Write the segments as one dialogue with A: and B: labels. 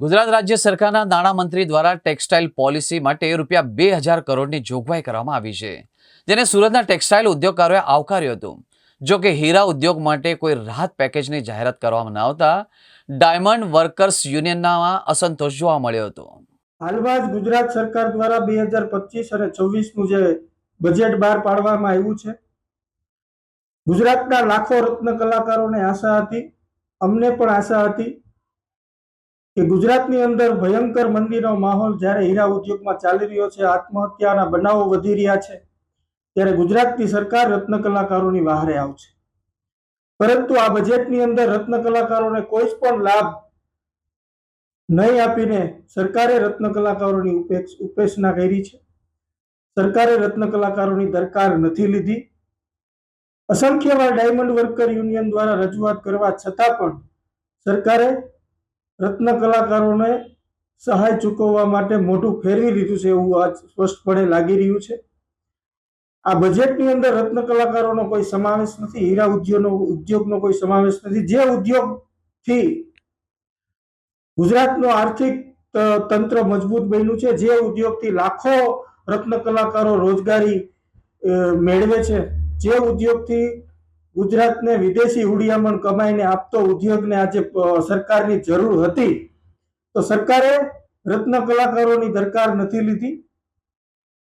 A: ગુજરાત રાજ્ય સરકારના નાણામંત્રી દ્વારા ટેક્સટાઇલ પોલિસી માટે રૂપિયા બે હજાર કરોડની જોગવાઈ કરવામાં આવી છે, જેને સુરતના ટેક્સટાઇલ ઉદ્યોગકારોએ આવકાર્યું હતું. જો કે હીરા ઉદ્યોગ માટે કોઈ રાહત પેકેજની જાહેરાત કરવામાં ન આવતા ડાયમંડ વર્કર્સ યુનિયનના અસંતોષ જોવા મળ્યો હતો.
B: હાલમાં ગુજરાત સરકાર દ્વારા બે હજાર પચીસ અને છવ્વીસનું જે બજેટ બહાર પાડવામાં આવ્યું છે, ગુજરાતના લાખો રત્ન કલાકારોને આશા હતી, અમને પણ આશા હતી કે ગુજરાતની અંદર ભયંકર મંદીનો માહોલ જ્યારે હીરા ઉદ્યોગમાં ચાલી રહ્યો છે, આત્મહત્યાના બનાવો વધી રહ્યા છે, ત્યારે ગુજરાતની સરકાર રત્ન કલાકારોની વહારે આવશે. પરંતુ આ બજેટની અંદર રત્ન કલાકારોને કોઈ પણ લાભ નહીં આપીને સરકારે રત્ન કલાકારોની ઉપેક્ષ ઉપેક્ષના કરી છે. સરકારે રત્ન કલાકારોની દરકાર નથી લીધી. અસંખ્યવાર ડાયમંડ વર્કર યુનિયન દ્વારા રજૂઆત કરવા છતાં પણ સરકારે રત્ન કલાકારોને સહાય ચૂકવવા માટે મોઢું ફેરવી લીધું છે એવું આજ સ્પષ્ટપણે લાગી રહ્યું છે. આ બજેટની અંદર રત્ન કલાકારોનો કોઈ સમાવેશ નથી, હીરા ઉદ્યોગનો ઉદ્યોગનો કોઈ સમાવેશ નથી. જે ઉદ્યોગથી ગુજરાતનું આર્થિક તંત્ર મજબૂત બન્યું છે, જે ઉદ્યોગથી લાખો રત્ન કલાકારો રોજગારી મેળવે છે, જે ઉદ્યોગથી ગુજરાતને વિદેશી હુડિયામણ કમાઈને આપતો ઉદ્યોગને આજે સરકારની જરૂર હતી. તો સરકારે રત્ન કલાકારોની દરકાર નથી લીધી.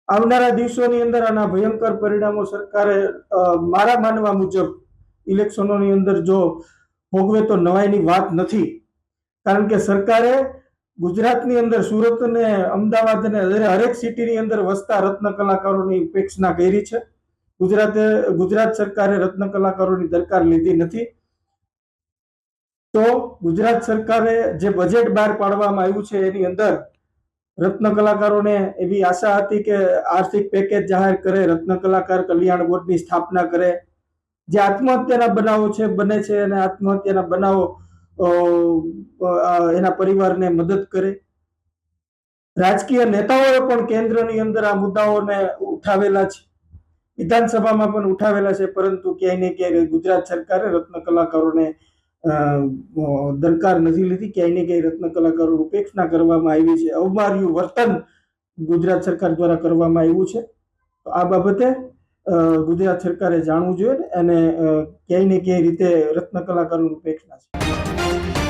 B: આવનારા દિવસોની અંદર આના ભયંકર પરિણામો સરકારે મારા માનવા મુજબ ઇલેક્શનોની અંદર જો ભોગવે તો નવાઈની વાત નથી. કારણ કે સરકારે ગુજરાતની અંદર સુરત અને અમદાવાદ અને હરેક સિટીની અંદર વસતા રત્ન કલાકારોની ઉપેક્ષા કરી છે. ગુજરાતે, ગુજરાત સરકારે રત્ન કલાકારોની દરકાર લીધી નથી. તો ગુજરાત સરકારે જે બજેટ બહાર પાડવામાં આવ્યું છે એની અંદર રત્ન કલાકારોને એવી આશા હતી કે આર્થિક પેકેજ જાહેર કરે, રત્ન કલાકાર કલ્યાણ બોર્ડની સ્થાપના કરે. જે આત્મહત્યાના બનાવો છે, બને છે અને આત્મહત્યાના બનાવો એના પરિવારને મદદ કરે. રાજકીય નેતાઓએ પણ કેન્દ્રની અંદર આ મુદ્દાઓને ઉઠાવેલા છે. વિધાનસભામાં પણ ઉઠાવેલા છે, પરંતુ ક્યાંય ને ક્યાંય ગુજરાત સરકારે રત્ન કલાકારોને દરકાર નથી લીધી, ક્યાંય ને ક્યાંય રત્ન કલાકારો ઉપેક્ષા કરવામાં આવી છે. અવમાર્યું વર્તન ગુજરાત સરકાર દ્વારા કરવામાં આવ્યું છે. તો આ બાબતે ગુજરાત સરકારે જાણવું જોઈએ અને ક્યાંય ને ક્યાંય રીતે રત્ન કલાકારોની ઉપેક્ષા છે.